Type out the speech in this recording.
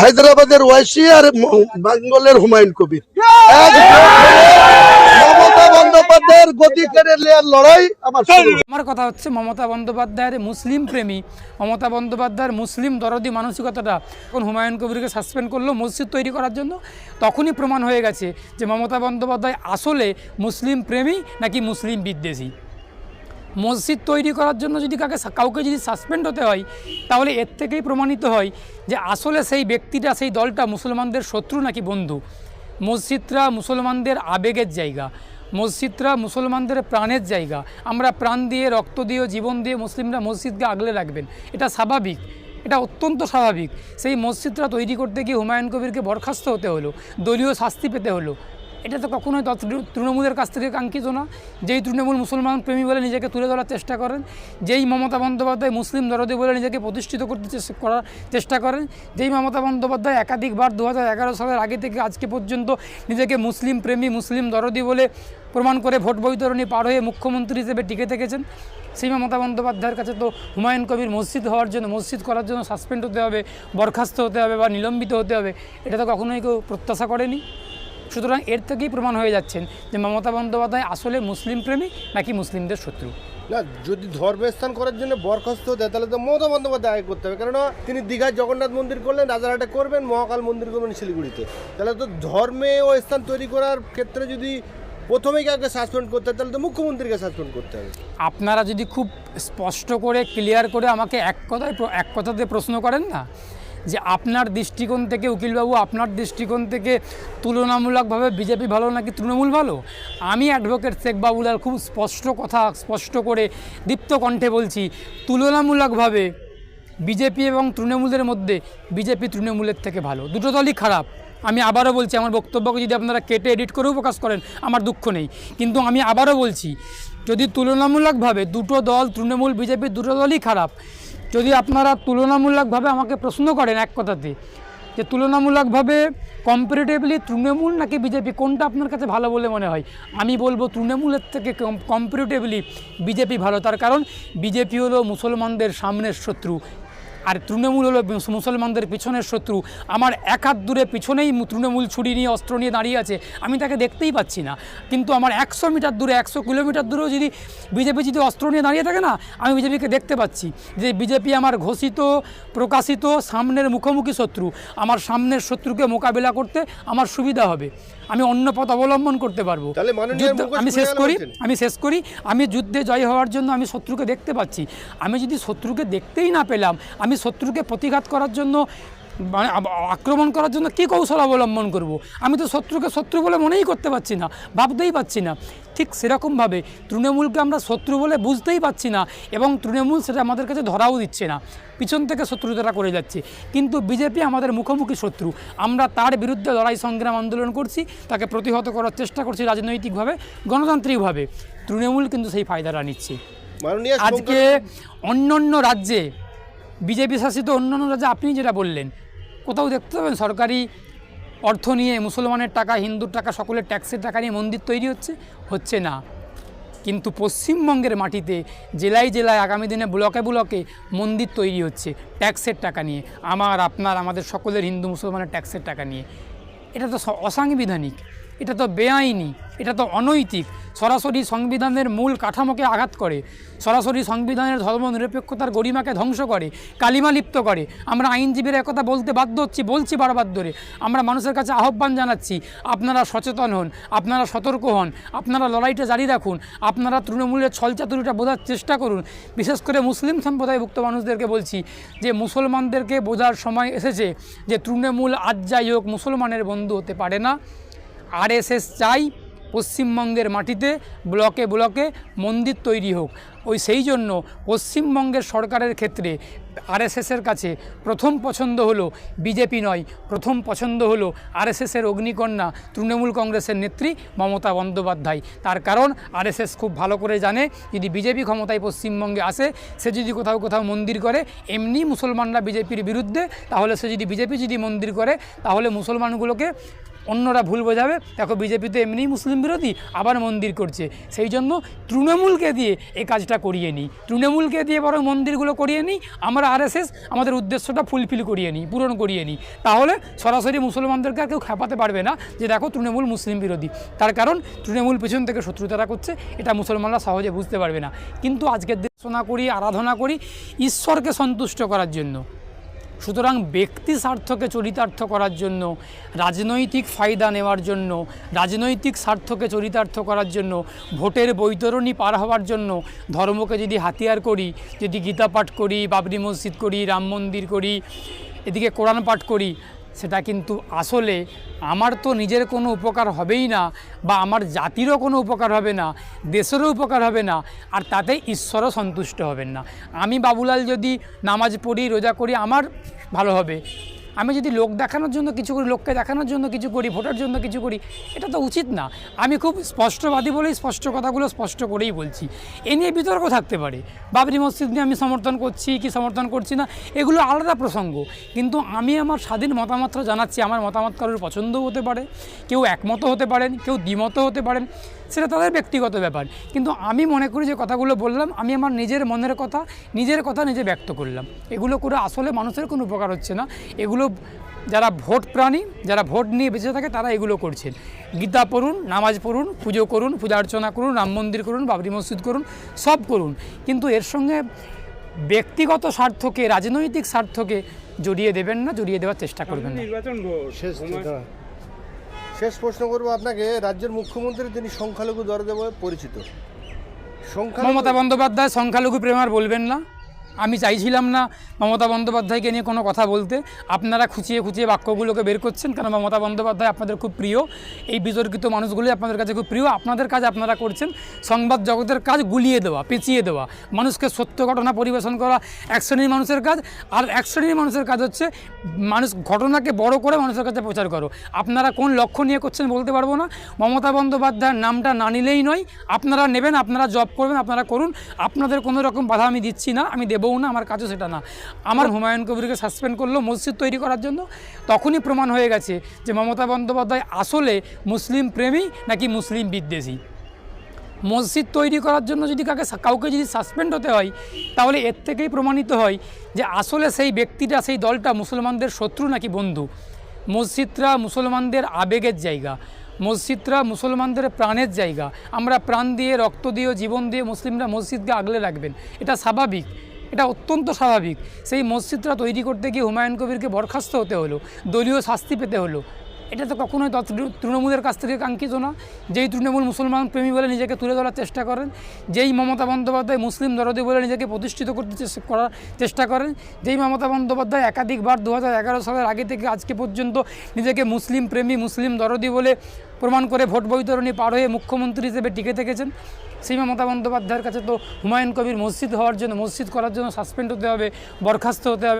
হায়দ্রাবাদের ওয়াইসি আর বেঙ্গলের হুমায়ুন কবির। মমতা বন্দ্যোপাধ্যায়ের আমার কথা হচ্ছে মমতা বন্দ্যোপাধ্যায়ের মুসলিম প্রেমী, মমতা বন্দ্যোপাধ্যায়ের মুসলিম দরদি মানসিকতাটা হুমায়ুন কবিরকে সাসপেন্ড করল মসজিদ তৈরি করার জন্য, তখনই প্রমাণ হয়ে গেছে যে মমতা বন্দ্যোপাধ্যায় আসলে মুসলিম প্রেমী নাকি মুসলিম বিদ্বেষী। মসজিদ তৈরি করার জন্য যদি কাকে কাউকে যদি সাসপেন্ড হতে হয়, তাহলে এর থেকেই প্রমাণিত হয় যে আসলে সেই ব্যক্তিটা, সেই দলটা মুসলমানদের শত্রু নাকি বন্ধু। মসজিদরা মুসলমানদের আবেগের জায়গা। মসজিদরা মুসলমানদের প্রাণের জায়গা। আমরা প্রাণ দিয়ে, রক্ত দিয়ে, জীবন দিয়ে মুসলিমরা মসজিদকে আগলে রাখবেন। এটা স্বাভাবিক। এটা অত্যন্ত স্বাভাবিক। সেই মসজিদরা তৈরি করতে গিয়ে হুমায়ুন কবিরকে বরখাস্ত হতে হলো। দলীয় শাস্তি পেতে হলো। এটা তো কখনোই তৃণমূলের কাছ থেকে কাঙ্ক্ষিত না। যেই তৃণমূল মুসলমান প্রেমী বলে নিজেকে তুলে ধরার চেষ্টা করেন, যেই মমতা বন্দ্যোপাধ্যায় মুসলিম দরদি বলে নিজেকে প্রতিষ্ঠিত করতে করার চেষ্টা করেন, যেই মমতা বন্দ্যোপাধ্যায় একাধিকবার দু হাজার এগারো সালের আগে থেকে আজকে পর্যন্ত নিজেকে মুসলিম প্রেমী, মুসলিম দরদি বলে প্রমাণ করে ভোট বৈতরণী পার হয়ে মুখ্যমন্ত্রী হিসেবে টিকে থেকেছেন। সেই মমতা বন্দ্যোপাধ্যায়ের কাছে তো হুমায়ুন কবির মসজিদ হওয়ার জন্য, মসজিদ করার জন্য সাসপেন্ড হতে হবে, বরখাস্ত হতে হবে বা নিলম্বিত হতে হবে, এটা তো কখনোই কেউ প্রত্যাশা করেনি। সুতরাং এর থেকেই প্রমাণ হয়ে যাচ্ছেন যে মমতা বন্দ্যোপাধ্যায় আসলে মুসলিম প্রেমী নাকি মুসলিমদের শত্রু। না যদি ধর্মের স্থান করার জন্য বরখাস্ত দেয় তাহলে তো মমতা বন্দ্যোপাধ্যায় আগে করতে হবে। কেননা তিনি দীঘায় জগন্নাথ মন্দির করলেন রাজারহাটে করবেন মহাকাল মন্দির করবেন শিলিগুড়িতে। তাহলে তো ধর্মে ও স্থান তৈরি করার ক্ষেত্রে যদি প্রথমেই কাউকে সাসপেন্ড করতে হয় তাহলে তো মুখ্যমন্ত্রীকে সাসপেন্ড করতে হবে। আপনারা যদি খুব স্পষ্ট করে ক্লিয়ার করে আমাকে এক কথায় এক কথাতে প্রশ্ন করেন না যে আপনার দৃষ্টিকোণ থেকে উকিলবাবু, আপনার দৃষ্টিকোণ থেকে তুলনামূলকভাবে বিজেপি ভালো নাকি তৃণমূল ভালো? আমি অ্যাডভোকেট শেখ বাবুলাল খুব স্পষ্ট কথা, স্পষ্ট করে দীপ্ত কণ্ঠে বলছি, তুলনামূলকভাবে বিজেপি এবং তৃণমূলের মধ্যে বিজেপি তৃণমূলের থেকে ভালো। দুটো দলই খারাপ। আমি আবারও বলছি, আমার বক্তব্যকে যদি আপনারা কেটে এডিট করেও প্রকাশ করেন, আমার দুঃখ নেই। কিন্তু আমি আবারও বলছি, যদি তুলনামূলকভাবে দুটো দল, তৃণমূল, বিজেপি, দুটো দলই খারাপ যদি আপনারা তুলনামূলকভাবে আমাকে প্রশ্ন করেন এক কথাতে, যে তুলনামূলকভাবে কম্পারেটিভলি তৃণমূল নাকি বিজেপি, কোনটা আপনার কাছে ভালো বলে মনে হয়? আমি বলব তৃণমূলের থেকে কম্পারেটিভলি বিজেপি ভালো। তার কারণ বিজেপি হলো মুসলমানদের সামনের শত্রু। আর তৃণমূল হলো মুসলমানদের পিছনের শত্রু। আমার এক হাত দূরে পিছনেই তৃণমূল ছুরি নিয়ে অস্ত্র নিয়ে দাঁড়িয়ে আছে। আমি তাকে দেখতেই পাচ্ছি না। কিন্তু আমার একশো মিটার দূরে, একশো কিলোমিটার দূরেও যদি বিজেপি যদি অস্ত্র নিয়ে দাঁড়িয়ে থাকে না, আমি বিজেপিকে দেখতে পাচ্ছি যে বিজেপি আমার ঘোষিত, প্রকাশিত সামনের মুখোমুখি শত্রু। আমার সামনের শত্রুকে মোকাবিলা করতে আমার সুবিধা হবে। আমি অন্য পথ অবলম্বন করতে পারব। যুদ্ধ- আমি শেষ করি আমি শেষ করি। আমি যুদ্ধে জয় হওয়ার জন্য আমি শত্রুকে দেখতে পাচ্ছি। আমি যদি শত্রুকে দেখতেই না পেলাম আমি শত্রুকে প্রতিঘাত করার জন্য মানে আক্রমণ করার জন্য কী কৌশল অবলম্বন করব। আমি তো শত্রুকে শত্রু বলে মনেই করতে পারছি না ভাবতেই পারছি না। ঠিক সেরকমভাবে তৃণমূলকে আমরা শত্রু বলে বুঝতেই পারছি না এবং তৃণমূল সেটা আমাদের কাছে ধরাও দিচ্ছে না। পিছন থেকে শত্রুতারা করে যাচ্ছে। কিন্তু বিজেপি আমাদের মুখোমুখি শত্রু। আমরা তার বিরুদ্ধে লড়াই সংগ্রাম আন্দোলন করছি তাকে প্রতিহত করার চেষ্টা করছি রাজনৈতিকভাবে গণতান্ত্রিকভাবে। তৃণমূল কিন্তু সেই ফায়দাটা নিচ্ছে। আজকে অন্য অন্য রাজ্যে বিজেপি শাসিত অন্য অন্য রাজ্যে আপনি যেটা বললেন কোথাও দেখতে পাবেন সরকারি অর্থ নিয়ে মুসলমানের টাকা, হিন্দুর টাকা, সকলের ট্যাক্সের টাকা নিয়ে মন্দির তৈরি হচ্ছে? হচ্ছে না। কিন্তু পশ্চিমবঙ্গের মাটিতে জেলায় জেলায় আগামী দিনে ব্লকে ব্লকে মন্দির তৈরি হচ্ছে ট্যাক্সের টাকা নিয়ে। আমার, আপনার, আমাদের সকলের হিন্দু, মুসলমানের ট্যাক্সের টাকা নিয়ে। এটা তো অসাংবিধানিক। এটা তো বেআইনি, এটা তো অনৈতিক। সরাসরি সংবিধানের মূল কাঠামোকে আঘাত করে। সরাসরি সংবিধানের ধর্মনিরপেক্ষতার গরিমাকে ধ্বংস করে, কালিমা লিপ্ত করে। আমরা আইনজীবীরা একথা বলতে বাধ্য হচ্ছি, বলছি বারবার ধরে। আমরা মানুষের কাছে আহ্বান জানাচ্ছি, আপনারা সচেতন হন, আপনারা সতর্ক হন, আপনারা লড়াইটা জারি রাখুন, আপনারা তৃণমূলের ছলচাতুরিটা বোঝার চেষ্টা করুন। বিশেষ করে মুসলিম সম্প্রদায়ভুক্ত মানুষদেরকে বলছি যে, মুসলমানদেরকে বোঝার সময় এসেছে যে, তৃণমূল আজ যাই হোক মুসলমানের বন্ধু হতে পারে না। আরএসএস চাই পশ্চিমবঙ্গের মাটিতে, ব্লকে ব্লকে মন্দির তৈরি হোক। ওই সেই জন্য পশ্চিমবঙ্গের সরকারের ক্ষেত্রে আরএসএসের কাছে প্রথম পছন্দ হলো বিজেপি নয়, প্রথম পছন্দ হলো আরএসএসের অগ্নিকন্যা, তৃণমূল কংগ্রেসের নেত্রী মমতা বন্দ্যোপাধ্যায়। তার কারণ আরএসএস খুব ভালো করে জানে, যদি বিজেপি ক্ষমতায় পশ্চিমবঙ্গে আসে, সে যদি কোথাও কোথাও মন্দির করে, এমনি মুসলমানরা বিজেপির বিরুদ্ধে, তাহলে সে যদি বিজেপি যদি মন্দির করে, তাহলে মুসলমানগুলোকে অন্যরা ভুল বোঝাবে। দেখো বিজেপি তো এমনিই মুসলিম বিরোধী, আবার মন্দির করছে। সেই জন্য তৃণমূলকে দিয়ে এই কাজটা করিয়ে নিই। তৃণমূলকে দিয়ে বরং মন্দিরগুলো করিয়ে নিই। আমরা আরএসএস আমাদের উদ্দেশ্যটা ফুলফিল করিয়ে নিই, পূরণ করিয়ে নিই। তাহলে সরাসরি মুসলমানদেরকে আর কেউ খেপাতে পারবে না যে দেখো তৃণমূল মুসলিম বিরোধী। তার কারণ তৃণমূল পেছন থেকে শত্রুতারা করছে, এটা মুসলমানরা সহজে বুঝতে পারবে না। কিন্তু আজকের দেশনা করি, আরাধনা করি, ঈশ্বরকে সন্তুষ্ট করার জন্য। সুতরাং ব্যক্তি স্বার্থকে চরিতার্থ করার জন্য, রাজনৈতিক ফায়দা নেওয়ার জন্য, রাজনৈতিক স্বার্থকে চরিতার্থ করার জন্য, ভোটের বৈতরণী পার হওয়ার জন্য ধর্মকে যদি হাতিয়ার করি, যদি গীতা পাঠ করি, বাবরি মসজিদ করি, রাম মন্দির করি, এদিকে কোরআন পাঠ করি সেটা কিন্তু আসলে আমার তো নিজের কোনো উপকার হবেই না বা আমার জাতিরও কোনো উপকার হবে না, দেশেরও উপকার হবে না, আর তাতে ঈশ্বরও সন্তুষ্ট হবেন না। আমি বাবুলাল যদি নামাজ পড়ি, রোজা করি, আমার ভালো হবে। আমি যদি লোক দেখানোর জন্য কিছু করি, লোককে দেখানোর জন্য কিছু করি, ভোটার জন্য কিছু করি, এটা তো উচিত না। আমি খুব স্পষ্টবাদী বলেই, স্পষ্ট কথাগুলো স্পষ্ট করেই বলছি। এ নিয়ে বিতর্ক থাকতে পারে। বাবরি মসজিদ নিয়ে আমি সমর্থন করছি কি সমর্থন করছি না, এগুলো আলাদা প্রসঙ্গ। কিন্তু আমি আমার স্বাধীন মতামতটা জানাচ্ছি, আমার মতামত কারোর পছন্দও হতে পারে, কেউ একমত হতে পারেন, কেউ দ্বিমত হতে পারেন। সেটা তাদের ব্যক্তিগত ব্যাপার। কিন্তু আমি মনে করি যে কথাগুলো বললাম আমি আমার নিজের মনের কথা নিজের কথা নিজে ব্যক্ত করলাম। এগুলো করে আসলে মানুষের কোনো উপকার হচ্ছে না। এগুলো যারা ভোট প্রাণী যারা ভোট নিয়ে বেঁচে থাকে তারা এগুলো করছেন। গীতা পড়ুন নামাজ পড়ুন পুজো করুন পূজা অর্চনা করুন রাম মন্দির করুন বাবরি মসজিদ করুন সব করুন। কিন্তু এর সঙ্গে ব্যক্তিগত স্বার্থকে রাজনৈতিক স্বার্থকে জড়িয়ে দেবেন না জড়িয়ে দেওয়ার চেষ্টা করবেন না। নির্বাচন ভোট শেষ প্রশ্ন করব আপনাকে, রাজ্যের মুখ্যমন্ত্রী তিনি সংখ্যালঘু দরদে পরিচিত। সংখ্যা মমতা বন্দ্যোপাধ্যায় সংখ্যালঘু প্রেমার বলবেন না? আমি চাইছিলাম না মমতা বন্দ্যোপাধ্যায়কে নিয়ে কোনো কথা বলতে। আপনারা খুঁচিয়ে খুঁচিয়ে বাক্যগুলোকে বের করছেন কারণ মমতা বন্দ্যোপাধ্যায় আপনাদের খুব প্রিয়। এই বিতর্কিত মানুষগুলোই আপনাদের কাছে খুব প্রিয়। আপনাদের কাজ আপনারা করছেন। সংবাদ জগতের কাজ গুলিয়ে দেওয়া, পেঁচিয়ে দেওয়া। মানুষকে সত্য ঘটনা পরিবেশন করা এক শ্রেণির মানুষের কাজ। আর এক শ্রেণির মানুষের কাজ হচ্ছে মানুষ ঘটনাকে বড় করে মানুষের কাছে প্রচার করো। আপনারা কোন লক্ষ্য নিয়ে করছেন বলতে পারব না। মমতা বন্দ্যোপাধ্যায়ের নামটা না নিলেই নয়। আপনারা নেবেন, আপনারা জব করবেন, আপনারা করুন। আপনাদের কোনো রকম বাধা আমি দিচ্ছি না। আমি দেবও না, আমার কাজও সেটা না। আমার হুমায়ুন কবিরকে সাসপেন্ড করল মসজিদ তৈরি করার জন্য। তখনই প্রমাণ হয়ে গেছে যে মমতা বন্দ্যোপাধ্যায় আসলে মুসলিম প্রেমী নাকি মুসলিম বিদ্বেষী। মসজিদ তৈরি করার জন্য যদি কাকে কাউকে যদি সাসপেন্ড হতে হয়, তাহলে এর থেকেই প্রমাণিত হয় যে আসলে সেই ব্যক্তিটা, সেই দলটা মুসলমানদের শত্রু নাকি বন্ধু। মসজিদরা মুসলমানদের আবেগের জায়গা। মসজিদরা মুসলমানদের প্রাণের জায়গা। আমরা প্রাণ দিয়ে, রক্ত দিয়ে, জীবন দিয়ে মুসলিমরা মসজিদকে আগলে রাখবেন। এটা স্বাভাবিক। এটা অত্যন্ত স্বাভাবিক। সেই মসজিদটা তৈরি করতে গিয়ে হুমায়ুন কবিরকে বরখাস্ত হতে হলো, দলীয় শাস্তি পেতে হলো। এটা তো কখনোই তৃণমূলের কাছ থেকে কাঙ্ক্ষিত না। যেই তৃণমূল মুসলমান প্রেমী বলে নিজেকে তুলে ধরার চেষ্টা করেন, যেই মমতা বন্দ্যোপাধ্যায় মুসলিম দরদি বলে নিজেকে প্রতিষ্ঠিত করতে করার চেষ্টা করেন, যেই মমতা বন্দ্যোপাধ্যায় একাধিকবার দু হাজার এগারো সালের আগে থেকে আজকে পর্যন্ত নিজেকে মুসলিম প্রেমী, মুসলিম দরদি বলে প্রমাণ করে ভোট বৈতরণী পার হয়ে মুখ্যমন্ত্রী হিসেবে টিকে থেকেছেন। মমতা বন্দ্যোপাধ্যায়ের কাছে তো হুমায়ুন কবির মসজিদ হওয়ার জন্য, মসজিদ করার জন্য সাসপেন্ড হতে হবে, বরখাস্ত হতে হবে।